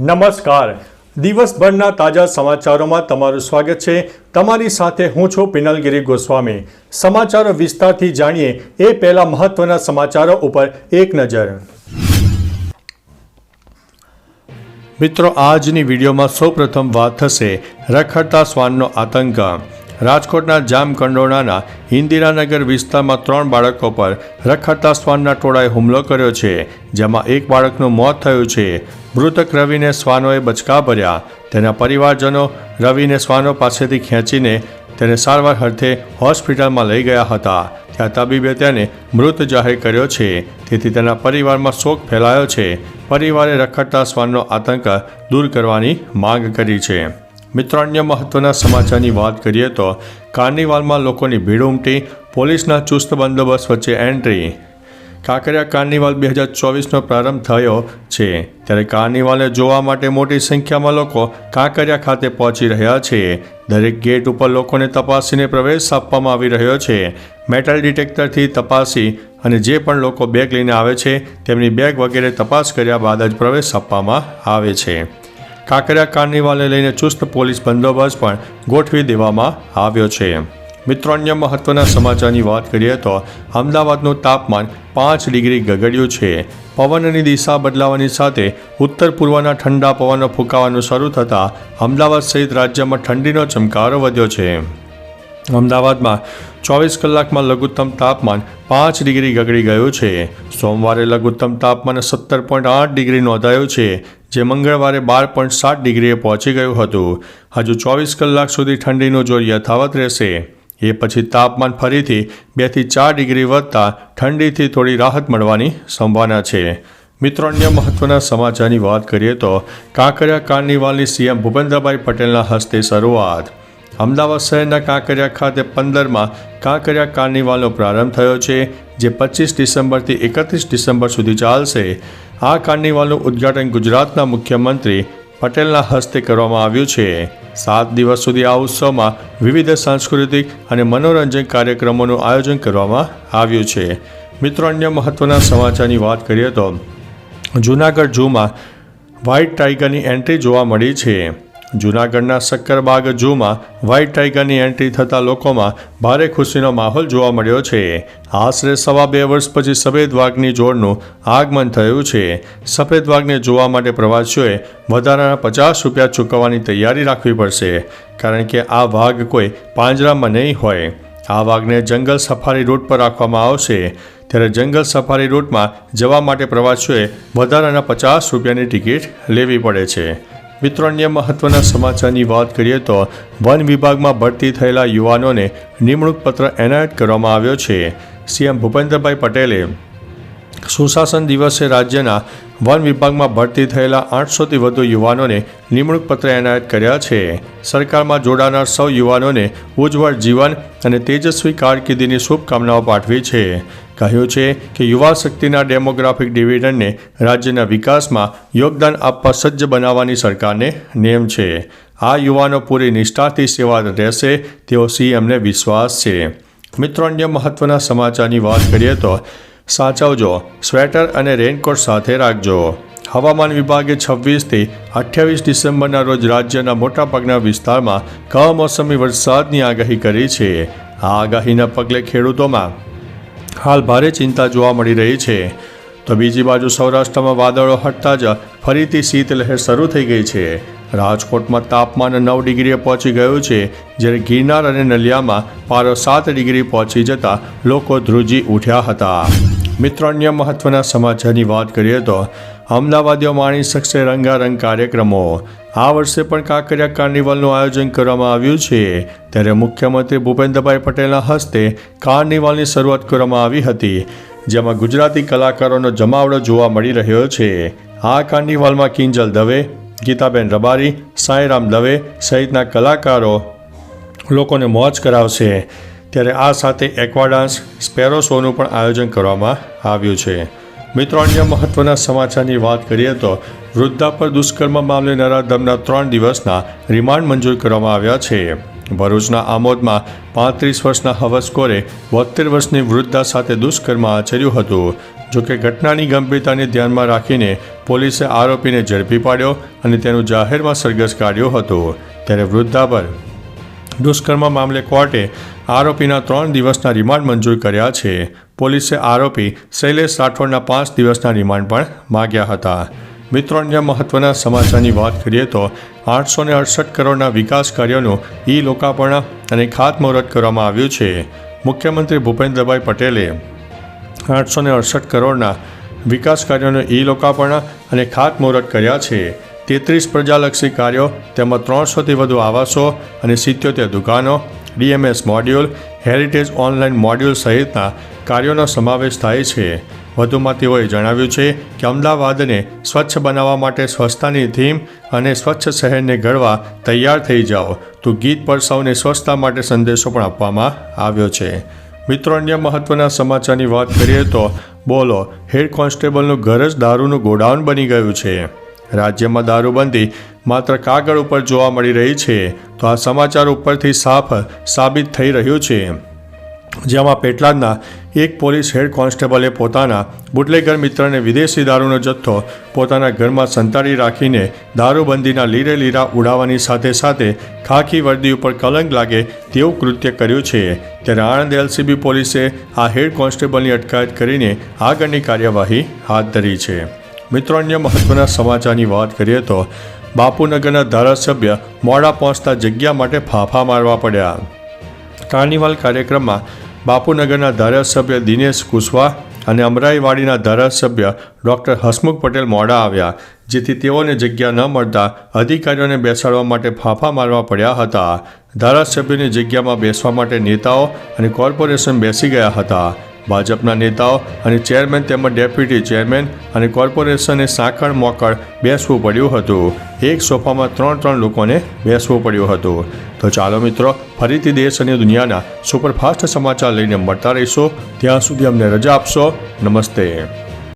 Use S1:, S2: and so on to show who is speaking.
S1: નમસ્કાર. દિવસભરના તાજા સમાચારોમાં તમારું સ્વાગત છે. તમારી સાથે હું છું પિનલગીરી ગોસ્વામી. સમાચારો વિસ્તારથી જાણીએ એ પહેલા મહત્વના સમાચારો ઉપર એક નજર. મિત્રો, આજની વિડીયોમાં સૌપ્રથમ વાત થશે રખડતા શ્વાનનો આતંક. રાજકોટના જામકંડોળાના ઇન્દિરાનગર વિસ્તારમાં ત્રણ બાળકો પર રખડતા શ્વાનના ટોળાએ હુમલો કર્યો છે, જેમાં એક બાળકનું મોત થયું છે. મૃતક રવિને શ્વાનોએ બચકા ભર્યા. તેના પરિવારજનો રવિને શ્વાનો પાસેથી ખેંચીને તેને સારવાર અર્થે હોસ્પિટલમાં લઈ ગયા હતા. ત્યાં તબીબે તેને મૃત જાહેર કર્યો છે. તેથી તેના પરિવારમાં શોક ફેલાયો છે. પરિવારે રખડતા શ્વાનનો આતંક દૂર કરવાની માંગ કરી છે. મિત્રો અન્ય મહત્વના સમાચારની વાત કરીએ તો કાર્નિવાલમાં લોકોની ભીડ ઉમટી, પોલીસના ચુસ્ત બંદોબસ્ત વચ્ચે એન્ટ્રી. કાંકરિયા કાર્નિવાલ બે હજાર ચોવીસનો પ્રારંભ થયો છે. ત્યારે કાર્નિવાલને જોવા માટે મોટી સંખ્યામાં લોકો કાંકરિયા ખાતે પહોંચી રહ્યા છે. દરેક ગેટ ઉપર લોકોને તપાસીને પ્રવેશ આપવામાં આવી રહ્યો છે. મેટલ ડિટેક્ટરથી તપાસી અને જે પણ લોકો બેગ લઈને આવે છે, તેમની બેગ વગેરે તપાસ કર્યા બાદ જ પ્રવેશ આપવામાં આવે છે. કાંકરિયા કાર્નિવાલને લઈને ચુસ્ત પોલીસ બંદોબસ્ત પણ ગોઠવી દેવામાં આવ્યો છે. મિત્રો, અન્ય મહત્વના સમાચારની વાત કરીએ તો અમદાવાદનું તાપમાન પાંચ ડિગ્રી ગગડ્યું છે. પવનની દિશા બદલાવાની સાથે ઉત્તર પૂર્વના ઠંડા પવનો ફૂંકાવાનું શરૂ થતાં અમદાવાદ સહિત રાજ્યમાં ઠંડીનો ચમકારો વધ્યો છે. અમદાવાદમાં ચોવીસ કલાકમાં લઘુત્તમ તાપમાન પાંચ ડિગ્રી ગગડી ગયું છે. સોમવારે લઘુત્તમ તાપમાન સત્તર પોઈન્ટ આઠ ડિગ્રી નોંધાયું છે. જે મંગળવારે બાર પોઈન્ટ સાત ડિગ્રીએ પહોંચી ગયું હતું. હજુ ચોવીસ કલાક સુધી ઠંડીનું જોર યથાવત રહેશે. એ પછી તાપમાન ફરીથી બેથી ચાર ડિગ્રી વધતા ઠંડીથી થોડી રાહત મળવાની સંભાવના છે. મિત્રો, અન્ય મહત્વના સમાચારની વાત કરીએ તો કાંકરિયા કાર્નિવાલની સીએમ ભૂપેન્દ્રભાઈ પટેલના હસ્તે શરૂઆત. અમદાવાદ શહેરના કાંકરિયા ખાતે પંદરમાં કાંકરિયા કાર્નિવાલનો પ્રારંભ થયો છે, જે પચીસ ડિસેમ્બરથી એકત્રીસ ડિસેમ્બર સુધી ચાલશે. આ કાર્નિવાલનું ઉદ્ઘાટન ગુજરાતના મુખ્યમંત્રી પટેલના હસ્તે કરવામાં આવ્યું છે. સાત દિવસ સુધી આ ઉત્સવમાં વિવિધ સાંસ્કૃતિક અને મનોરંજન કાર્યક્રમોનું આયોજન કરવામાં આવ્યું છે. મિત્રો, અન્ય મહત્વના સમાચારની વાત કરીએ તો જૂનાગઢ ઝૂમાં વ્હાઇટ ટાઈગરની એન્ટ્રી જોવા મળી છે. જૂનાગઢના શક્કરબાગ ઝૂમાં વ્હાઇટ ટાઈગરની એન્ટ્રી થતાં લોકોમાં ભારે ખુશીનો માહોલ જોવા મળ્યો છે. આશરે સવા બે વર્ષ પછી સફેદ વાઘની જોડનું આગમન થયું છે. સફેદ વાઘને જોવા માટે પ્રવાસીઓએ વધારાના પચાસ રૂપિયા ચૂકવવાની તૈયારી રાખવી પડશે, કારણ કે આ વાઘ કોઈ પાંજરામાં નહીં હોય. આ વાઘને જંગલ સફારી રૂટ પર રાખવામાં આવશે. ત્યારે જંગલ સફારી રૂટમાં જવા માટે પ્રવાસીઓએ વધારાના પચાસ રૂપિયાની ટિકિટ લેવી પડે છે. મિત્રો, અન્ય મહત્વના સમાચારની વાત કરીએ તો વન વિભાગમાં ભરતી થયેલા યુવાનોને નિમણૂક પત્ર એનાયત કરવામાં આવ્યો છે. સીએમ ભૂપેન્દ્રભાઈ પટેલે સુશાસન દિવસે રાજ્યના વન વિભાગમાં ભરતી થયેલા આઠસોથી વધુ યુવાનોને નિમણૂક પત્ર એનાયત કર્યા છે. સરકારમાં જોડાનાર સૌ યુવાનોને ઉજ્જવળ જીવન અને તેજસ્વી કારકિર્દીની શુભકામનાઓ પાઠવી છે. કહ્યું છે કે યુવા શક્તિના ડેમોગ્રાફિક ડિવિડન્ડને રાજ્યના વિકાસમાં યોગદાન આપવા સજ્જ બનાવવાની સરકારને નેમ છે. આ યુવાનો પૂરી નિષ્ઠાથી સેવા રહેશે તેવો સીએમને વિશ્વાસ છે. મિત્રો, અન્ય મહત્વના સમાચારની વાત કરીએ તો સાચવજો, સ્વેટર અને રેનકોટ સાથે રાખજો. હવામાન વિભાગે છવ્વીસથી અઠ્યાવીસ ડિસેમ્બરના રોજ રાજ્યના મોટાભાગના વિસ્તારમાં કમોસમી વરસાદની આગાહી કરી છે. આ આગાહીના પગલે ખેડૂતોમાં હાલ ભારે ચિંતા જોવા મળી રહી છે. તો બીજી બાજુ સૌરાષ્ટ્રમાં વાદળો હટતા જ ફરીથી શીતલહેર શરૂ થઈ ગઈ છે. રાજકોટમાં તાપમાન નવ ડિગ્રીએ પહોંચી ગયું છે, જ્યારે ગિરનાર અને નલિયામાં પારો સાત ડિગ્રી પહોંચી જતા લોકો ધ્રુજી ઉઠ્યા હતા. મિત્રો, અન્ય મહત્વના સમાચારની વાત કરીએ તો, અમદાવાદીઓ માણી શકશે રંગારંગ કાર્યક્રમો. આ વર્ષે પણ કાંકરિયા કાર્નિવલનું આયોજન કરવામાં આવ્યું છે. ત્યારે મુખ્યમંત્રી ભૂપેન્દ્રભાઈ પટેલના હસ્તે કાર્નિવલની શરૂઆત કરવામાં આવી હતી, જેમાં ગુજરાતી કલાકારોનો જમાવડો જોવા મળી રહ્યો છે. આ કાર્નિવલમાં કિંજલ દવે, ગીતાબેન રબારી, સાંઈરામ દવે સહિતના કલાકારો લોકોને મોજ કરાવશે. ત્યારે આ સાથે એક્વાડાન્સ સ્પેરો શોનું પણ આયોજન કરવામાં આવ્યું છે. મિત્રો, અન્ય મહત્વના સમાચારની વાત કરીએ તો વૃદ્ધા પર દુષ્કર્મ મામલે નરાધમના ત્રણ દિવસના રિમાન્ડ મંજૂર કરવામાં આવ્યા છે. ભરૂચના આમોદમાં પાંત્રીસ વર્ષના હવસકોરે બોતેર વર્ષની વૃદ્ધા સાથે દુષ્કર્મ આચર્યું હતું. જોકે ઘટનાની ગંભીરતાને ધ્યાનમાં રાખીને પોલીસે આરોપીને ઝડપી પાડ્યો અને તેનું જાહેરમાં સરઘસ કાઢ્યો હતો. ત્યારે વૃદ્ધા પર દુષ્કર્મ મામલે કોર્ટે આરોપીના ત્રણ દિવસના રિમાન્ડ મંજૂર કર્યા છે. પોલીસે આરોપી શૈલેષ રાઠોડના પાંચ દિવસના રિમાન્ડ પણ માગ્યા હતા. મિત્રો, અન્ય મહત્વના સમાચારની વાત કરીએ તો આઠસો ને અડસઠ કરોડના વિકાસ કાર્યોનું ઈ લોકાર્પણ અને ખાતમુહૂર્ત કરવામાં આવ્યું છે. મુખ્યમંત્રી ભૂપેન્દ્રભાઈ પટેલે આઠસો ને અડસઠ કરોડના વિકાસ કાર્યોનું ઈ લોકાર્પણ અને ખાતમુહૂર્ત કર્યા છે. તેત્રીસ પ્રજાલક્ષી કાર્યો, તેમાં ત્રણસોથી વધુ આવાસો અને સિત્યોતેર દુકાનો DMS module, heritage online module સહિતના કાર્યોનો સમાવેશ થાય છે. વધુમાં તેઓએ જણાવ્યું છે કે અમદાવાદને સ્વચ્છ બનાવવા માટે સ્વચ્છતાની થીમ અને સ્વચ્છ શહેરને ઘડવા તૈયાર થઈ જાઓ, તો ગીત પર સૌને સ્વચ્છતા માટે સંદેશો પણ આપવામાં આવ્યો છે. મિત્રો, અન્ય મહત્વના સમાચારની વાત કરીએ તો બોલો, હેડ કોન્સ્ટેબલનું ઘર જ દારૂનું ગોડાઉન બની ગયું છે. રાજ્યમાં દારૂબંધી માત્ર કાગળ ઉપર જોવા મળી રહી છે, તો આ સમાચાર ઉપરથી સાફ સાબિત થઈ રહ્યું છે. જેમાં પેટલાદના એક પોલીસ હેડ કોન્સ્ટેબલે પોતાના બુટલેગર મિત્રને વિદેશી દારૂનો જથ્થો પોતાના ઘરમાં સંતાડી રાખીને દારૂબંધીના લીરે લીરા ઉડાવવાની સાથે સાથે ખાખી વર્દી ઉપર કલંક લાગે તેવું કૃત્ય કર્યું છે. ત્યારે આણંદ એલસીબી પોલીસે આ હેડ કોન્સ્ટેબલની અટકાયત કરીને આગળની કાર્યવાહી હાથ ધરી છે. મિત્રો, અન્ય મહત્વના સમાચારની વાત કરીએ તો બાપુનગરના ધારાસભ્ય મોડા પહોંચતા જગ્યા માટે ફાંફા મારવા પડ્યા. કાર્નિવલ કાર્યક્રમમાં બાપુનગરના ધારાસભ્ય દિનેશ કુશવાહ અને અમરાઈવાડીના ધારાસભ્ય ડૉક્ટર હસમુખ પટેલ મોડા આવ્યા, જેથી તેઓને જગ્યા ન મળતા અધિકારીઓને બેસાડવા માટે ફાંફા મારવા પડ્યા હતા. ધારાસભ્યોની જગ્યામાં બેસવા માટે નેતાઓ અને કોર્પોરેશન બેસી ગયા હતા. ભાજપના નેતાઓ અને ચેરમેન તેમજ ડેપ્યુટી ચેરમેન અને કોર્પોરેશને સાંકળ મોકળ બેસવું પડ્યું હતું. એક સોફામાં ત્રણ ત્રણ લોકોને બેસવું પડ્યું હતું. તો ચાલો મિત્રો, ફરીથી દેશ અને દુનિયાના સુપરફાસ્ટ સમાચાર લઈને મળતા રહીશો. ત્યાં સુધી અમને રજા આપશો. નમસ્તે.